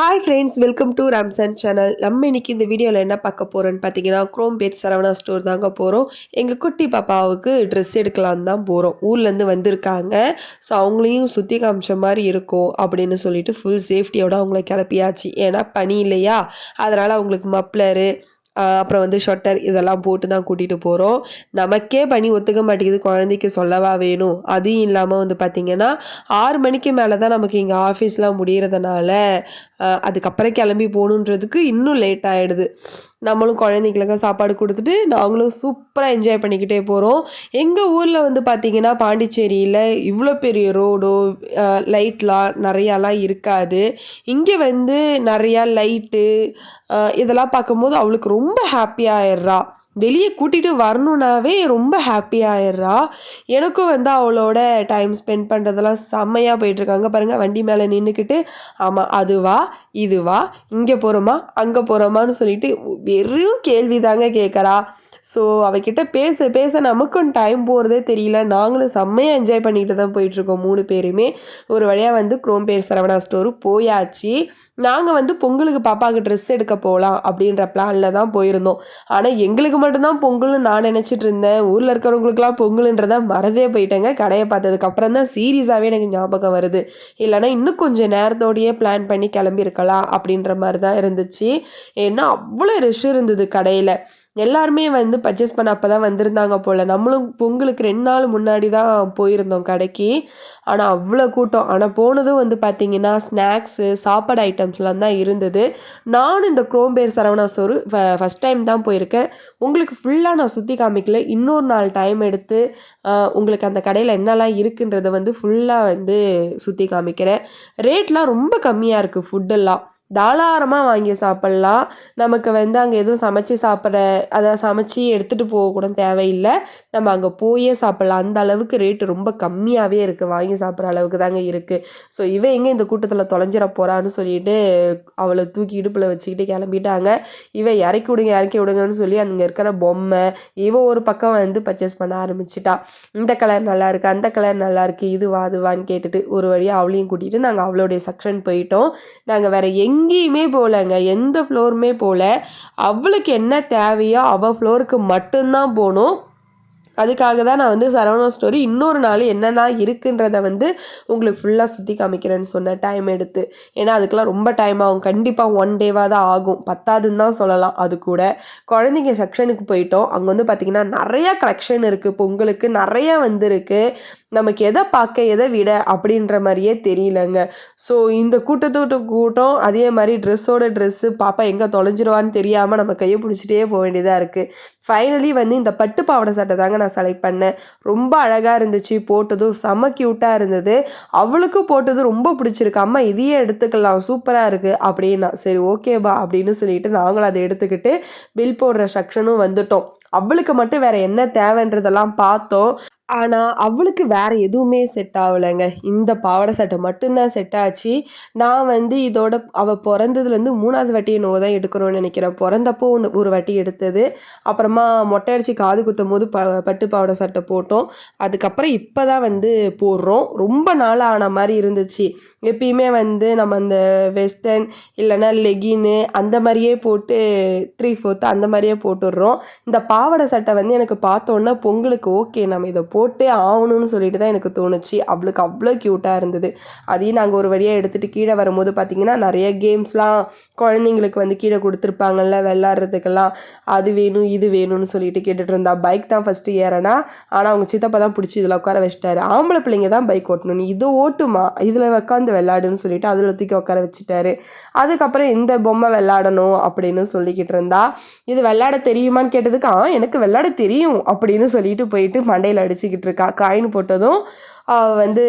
Hi friends welcome to Ramson channel நம்ம இன்னைக்கு இந்த வீடியோவில் என்ன பார்க்க போகிறோன்னு பார்த்தீங்கன்னா குரோம் பேட் சரவணா ஸ்டோர் தாங்க போகிறோம் எங்கள் குட்டி பாப்பாவுக்கு ட்ரெஸ் எடுக்கலான்னு தான் போகிறோம் ஊர்லேருந்து வந்திருக்காங்க. ஸோ அவங்களையும் சுற்றி காமிச்ச மாதிரி இருக்கும் அப்படின்னு சொல்லிட்டு ஃபுல் சேஃப்டியோட அவங்கள கிளப்பியாச்சு. ஏன்னா பனி இல்லையா? அதனால் அவங்களுக்கு மப்ளரு அப்புறம் வந்து ஷொட்டர் இதெல்லாம் போட்டு தான் கூட்டிகிட்டு போகிறோம் நமக்கே பனி ஒத்துக்க மாட்டேங்குது. குழந்தைக்கு சொல்லவா வேணும்? அதுவும் இல்லாமல் வந்து பார்த்திங்கன்னா ஆறு மணிக்கு மேலே தான் நமக்கு இங்கே ஆஃபீஸ்லாம் முடிகிறதுனால அதுக்கப்புறம் கிளம்பி போகணுன்றதுக்கு இன்னும் லேட் ஆகிடுது நம்மளும் குழந்தைங்களுக்கும் சாப்பாடு கொடுத்துட்டு நாங்களும் சூப்பராக என்ஜாய் பண்ணிக்கிட்டே போகிறோம் எங்கள் ஊரில் வந்து பார்த்திங்கன்னா பாண்டிச்சேரியில் இவ்வளோ பெரிய ரோடோ லைட்லாம் நிறையாலாம் இருக்காது. இங்கே வந்து நிறையா லைட்டு இதெல்லாம் பார்க்கும்போது அவளுக்கு ரொம்ப ஹாப்பியாகிடுறா ஆயிடுறா. வெளியே கூட்டிகிட்டு வரணுன்னாவே ரொம்ப ஹாப்பியாயிடுறா எனக்கும் வந்து அவளோட டைம் ஸ்பெண்ட் பண்ணுறதெல்லாம் செம்மையாக போயிட்டுருக்காங்க. பாருங்கள் வண்டி மேலே நின்றுக்கிட்டு ஆமாம் அதுவா இதுவா இங்கே போகிறோமா அங்கே போகிறோமான்னு சொல்லிட்டு வெறும் கேள்வி தாங்க கேட்குறா ஸோ அவகிட்ட பேச பேச நமக்கும் டைம் போகிறதே தெரியல. நாங்களும் செம்மையாக என்ஜாய் பண்ணிக்கிட்டு தான் போயிட்டுருக்கோம் மூணு பேருமே. ஒரு வழியாக வந்து குரோம் பேர் சரவணா ஸ்டோரு போயாச்சு. நாங்கள் வந்து பொங்கலுக்கு பாப்பாவுக்கு ட்ரெஸ் எடுக்க போகலாம் அப்படின்ற பிளானில் தான் போயிருந்தோம். ஆனால் எங்களுக்கு மட்டும்தான் பொங்கல்னு நான் நினச்சிட்டு இருந்தேன். ஊரில் இருக்கிறவங்களுக்குலாம் பொங்கலுன்றதை மறந்தே போயிட்டேங்க. கடையை பார்த்ததுக்கப்புறம் தான் சீரியஸாகவே எனக்கு ஞாபகம் வருது. இல்லைனா இன்னும் கொஞ்சம் நேரத்தோடையே பிளான் பண்ணி கிளம்பியிருக்கலாம் அப்படின்ற மாதிரி தான் இருந்துச்சு. ஏன்னா அவ்வளோ ரிஷ் இருந்தது கடையில். எல்லாருமே வந்து பர்ச்சேஸ் பண்ண அப்போ தான் வந்திருந்தாங்க போல். நம்மளும் பொங்கலுக்கு ரெண்டு நாள் முன்னாடி தான் போயிருந்தோம் கடைக்கு. ஆனால் அவ்வளோ கூட்டம். ஆனால் போனதும் வந்து பார்த்திங்கன்னா ஸ்நாக்ஸு சாப்பாடு ஐட்டம்ஸ்லாம் தான் இருந்தது. நானும் இந்த Chromepet Saravana store first time தான் போயிருக்கேன். உங்களுக்கு ஃபுல்லாக நான் சுற்றி காமிக்கல. இன்னொரு நாள் டைம் எடுத்து உங்களுக்கு அந்த கடையில் என்னெல்லாம் இருக்குன்றதை வந்து ஃபுல்லாக வந்து சுற்றி காமிக்கிறேன். ரேட்லாம் ரொம்ப கம்மியாக இருக்குது ஃபுட்டெல்லாம் தாராளமாக வாங்கி சாப்பிட்லாம். நமக்கு வந்து அங்கே எதுவும் சமைச்சு சாப்பிட அதை சமைச்சு எடுத்துகிட்டு போக கூட தேவையில்லை. நம்ம அங்கே போயே சாப்பிட்லாம். அந்த அளவுக்கு ரேட்டு ரொம்ப கம்மியாகவே இருக்குது வாங்கி சாப்பிட்ற அளவுக்கு தாங்க இருக்குது ஸோ இவன் எங்கே இந்த கூட்டத்தில் தொலைஞ்சிட போகிறான்னு சொல்லிட்டு அவளை தூக்கி இடுப்பில் வச்சுக்கிட்டு கிளம்பிட்டாங்க. இவன் இறக்கி விடுங்க இறக்கி விடுங்கன்னு சொல்லி அங்கே இருக்கிற பொம்மை இவ ஒரு பக்கம் வந்து பர்ச்சேஸ் பண்ண ஆரம்பிச்சிட்டா. இந்த கலர் நல்லா இருக்குது அந்த கலர் நல்லா இது இதுவா அதுவான்னு கேட்டுட்டு ஒரு வழியாக அவளையும் கூட்டிகிட்டு நாங்கள் அவளுடைய செக்ஷன் போயிட்டோம். நாங்கள் வேறு எங்கே எங்கேயுமே போகலங்க. எந்த ஃப்ளோருமே போகல. அவளுக்கு என்ன தேவையோ அவள் ஃப்ளோருக்கு மட்டும்தான் போகணும். அதுக்காக தான் நான் வந்து சரவணா ஸ்டோரி இன்னொரு நாள் என்னென்ன இருக்குன்றத வந்து உங்களுக்கு ஃபுல்லாக சுற்றி காமிக்கிறேன்னு சொன்னேன் டைம் எடுத்து. ஏன்னா அதுக்கெலாம் ரொம்ப டைம் ஆகும். கண்டிப்பாக ஒன் டேவாக தான் ஆகும். பத்தாதுன்னு தான் சொல்லலாம். அது கூட. குழந்தைங்க செக்ஷனுக்கு போயிட்டோம். அங்கே வந்து பார்த்திங்கன்னா நிறையா கலெக்ஷன் இருக்குது பொங்கலுக்கு நிறையா வந்திருக்கு. நமக்கு எதை பார்க்க எதை விட அப்படின்ற மாதிரியே தெரியலங்க. ஸோ இந்த கூட்டத்தோட்டு கூட்டம் அதே மாதிரி ட்ரெஸ்ஸோட ட்ரெஸ்ஸு பாப்பா எங்கே தொலைஞ்சிருவான்னு தெரியாமல் நம்ம கையை பிடிச்சிட்டே போக வேண்டியதாக இருக்குது ஃபைனலி வந்து இந்த பட்டு பாவாடை சட்டை தாங்க நான் செலக்ட் பண்ணேன். ரொம்ப அழகாக இருந்துச்சு போட்டதும் செம்ம க்யூட்டாக இருந்தது. அவளுக்கும் போட்டது ரொம்ப பிடிச்சிருக்கு. அம்மா இதையே எடுத்துக்கலாம் சூப்பராக இருக்குது அப்படின்னா சரி ஓகேபா அப்படின்னு சொல்லிட்டு நாங்களும் அதை எடுத்துக்கிட்டு பில் போடுற செக்ஷனும் வந்துட்டோம். அவளுக்கு மட்டும் வேற என்ன தேவைன்றதெல்லாம் பார்த்தோம். ஆனால் அவளுக்கு வேறு எதுவுமே செட் ஆகலைங்க இந்த பாவாடை சட்டை மட்டும்தான் செட் ஆச்சு. நான் வந்து இதோட அவள் பிறந்ததுலேருந்து மூணாவது வாட்டி என்னவோ தான் எடுக்கணும்னு நினைக்கிறேன். பிறந்தப்போ ஒன்று ஒரு வாட்டி எடுத்தது. அப்புறமா மொட்டை அடித்து காது குத்தும் போது ப பட்டு பாவாடை சட்டை போட்டோம். அதுக்கப்புறம் இப்போ தான் வந்து போடுறோம். ரொம்ப நாள் ஆன மாதிரி இருந்துச்சு. எப்பயுமே வந்து நம்ம அந்த வெஸ்டர்ன் இல்லைன்னா லெகின்னு அந்த மாதிரியே போட்டு த்ரீ ஃபோர்த்து அந்த மாதிரியே போட்டுடுறோம். இந்த பாவாடை சட்டை வந்து எனக்கு பார்த்தோன்னா பொங்கலுக்கு ஓகே நம்ம இதை போ போட்டே ஆகணும்னு சொல்லிட்டு தான் எனக்கு தோணுச்சு. அவளுக்கு அவ்வளோ க்யூட்டாக இருந்தது. அதையும் நாங்கள் ஒரு வழியாக எடுத்துகிட்டு கீழே வரும்போது பார்த்திங்கன்னா நிறைய கேம்ஸ்லாம் குழந்தைங்களுக்கு வந்து கீழே கொடுத்துருப்பாங்கல்ல விளாட்றதுக்கெல்லாம் அது வேணும் இது வேணும்னு சொல்லிட்டு கேட்டுட்டு இருந்தா. பைக் தான் ஃபஸ்ட்டு ஏறனா ஆனால் அவங்க சித்தப்பா தான் பிடிச்சி இதில் உட்கார வச்சிட்டாரு. ஆம்பளை பிள்ளைங்க தான் பைக் ஓட்டணும். இது இதை ஓட்டுமா? இதில் உட்காந்து விளாடுன்னு சொல்லிட்டு அதில் தூக்கி உட்கார வச்சுட்டாரு. அதுக்கப்புறம் இந்த பொம்மை விளாடணும் அப்படின்னு சொல்லிக்கிட்டு இருந்தா. இது விளாட தெரியுமான்னு கேட்டதுக்கு ஆ எனக்கு விளாட தெரியும் அப்படின்னு சொல்லிட்டு போயிட்டு மண்டையில் அடிச்சுக்கிட்டு இருக்கா காயின் போட்டதும் அவள் வந்து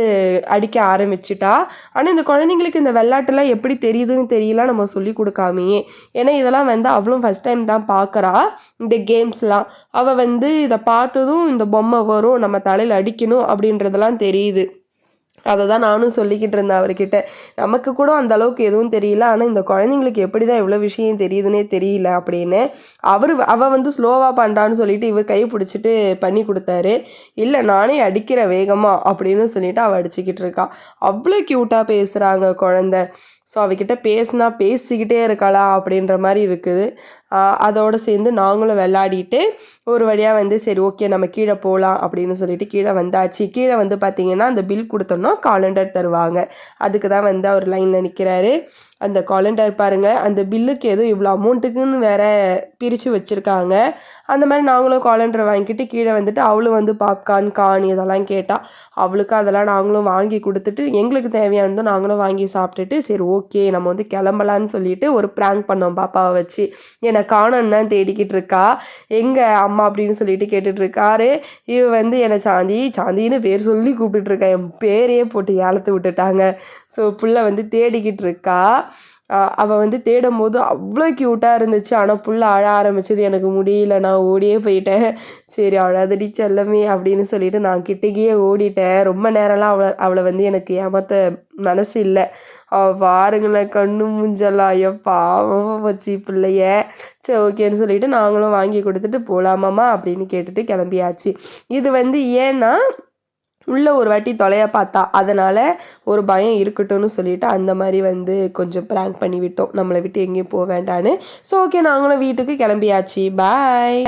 அடிக்க ஆரம்பிச்சிட்டா. ஆனால் இந்த குழந்தைங்களுக்கு இந்த விளையாட்டுலாம் எப்படி தெரியுதுன்னு தெரியல நம்ம சொல்லி கொடுக்காமையே. ஏன்னா இதெல்லாம் வந்து அவளும் ஃபஸ்ட் டைம் தான் பார்க்குறா இந்த கேம்ஸ்லாம் அவள் வந்து இதை பார்த்ததும் இந்த பொம்மை வரும் நம்ம தலையில் அடிக்கணும் அப்படின்றதெல்லாம் தெரியுது. அதை தான் நானும் சொல்லிக்கிட்டு இருந்தேன் அவர்கிட்ட. நமக்கு கூட அந்த அளவுக்கு எதுவும் தெரியல. ஆனால் இந்த குழந்தைங்களுக்கு எப்படி தான் இவ்வளோ விஷயம் தெரியுதுன்னே தெரியல அப்படின்னு அவர் அவள் வந்து ஸ்லோவாக பண்ணுறான்னு சொல்லிட்டு இவர் கை பிடிச்சிட்டு பண்ணி கொடுத்தாரு. இல்லை நானே அடிக்கிற வேகமாக அப்படின்னு சொல்லிட்டு அவள் அடிச்சுக்கிட்டு இருக்கா. அவ்வளோ க்யூட்டாக பேசுகிறாங்க குழந்த. ஸோ அவகிட்ட பேசினா பேசிக்கிட்டே இருக்காளா அப்படின்ற மாதிரி இருக்குது. அதோடு சேர்ந்து நாங்களும் விளையாடிட்டு ஒரு வழியாக வந்து சரி ஓகே நம்ம கீழே போகலாம் அப்படின்னு சொல்லிட்டு கீழே வந்தாச்சு. கீழே வந்து பார்த்தீங்கன்னா அந்த பில் கொடுத்தோம்னா காலண்டர் தருவாங்க. அதுக்கு தான் வந்து அவர் லைனில் நிற்கிறாரு அந்த காலண்டர் பாருங்கள் அந்த பில்லுக்கு ஏதோ இவ்வளோ அமௌண்ட்டுக்குன்னு வேற பிரித்து வச்சுருக்காங்க. அந்த மாதிரி நாங்களும் காலண்டர் வாங்கிட்டு கீழே வந்துட்டு அவளும் வந்து பாப்கார்ன் கான் இதெல்லாம் கேட்டால் அவளுக்கு அதெல்லாம் நாங்களும் வாங்கி கொடுத்துட்டு எங்களுக்கு தேவையானதும் நாங்களும் வாங்கி சாப்பிட்டுட்டு சரி ஓகே நம்ம வந்து கிளம்பலான்னு சொல்லிட்டு ஒரு ப்ராங்க் பண்ணோம் பாப்பாவை வச்சு. என்னை காணோன்னு தான் தேடிக்கிட்டு இருக்கா. எங்கே அம்மா அப்படின்னு சொல்லிட்டு கேட்டுட்டு இருக்காரு. இவ வந்து என்னை சாந்தி சாந்தின்னு பேர் சொல்லி கூப்பிட்டுட்டு இருக்கா. என் பேரையே போட்டு ஏலத்து விட்டுட்டாங்க. ஸோ புள்ள வந்து தேடிக்கிட்டு இருக்கா. அவள் வந்து தேடும் போது அவ்வளோ க்யூட்டாக இருந்துச்சு. ஆனால் புள்ள அழ ஆரம்பிச்சது எனக்கு முடியல. நான் ஓடியே போயிட்டேன். சரி அழாதடி செல்லமே அப்படின்னு சொல்லிட்டு நான் கிட்டக்கே ஓடிட்டேன். ரொம்ப நேரம்லாம் அவளை அவளை வந்து எனக்கு ஏமாத்த மனசு இல்லை. அவள் பாருங்களேன் கண்ணு மூஞ்செல்லாம். ஐயோ பாவம் வச்சு பிள்ளைய. சரி ஓகேன்னு சொல்லிட்டு நாங்களும் வாங்கி கொடுத்துட்டு போகலாமாம்மா அப்படின்னு கேட்டுட்டு கிளம்பியாச்சு. இது வந்து ஏன்னா உள்ளே ஒரு வாட்டி தொலைய பார்த்தா அதனால் ஒரு பயம் இருக்கட்டும்னு சொல்லிவிட்டு அந்த மாதிரி வந்து கொஞ்சம் ப்ராங்க் பண்ணி விட்டோம். நம்மளை விட்டு எங்கேயும் போக வேண்டான்னு. ஸோ ஓகே நாங்களும் வீட்டுக்கு கிளம்பியாச்சு. பாய்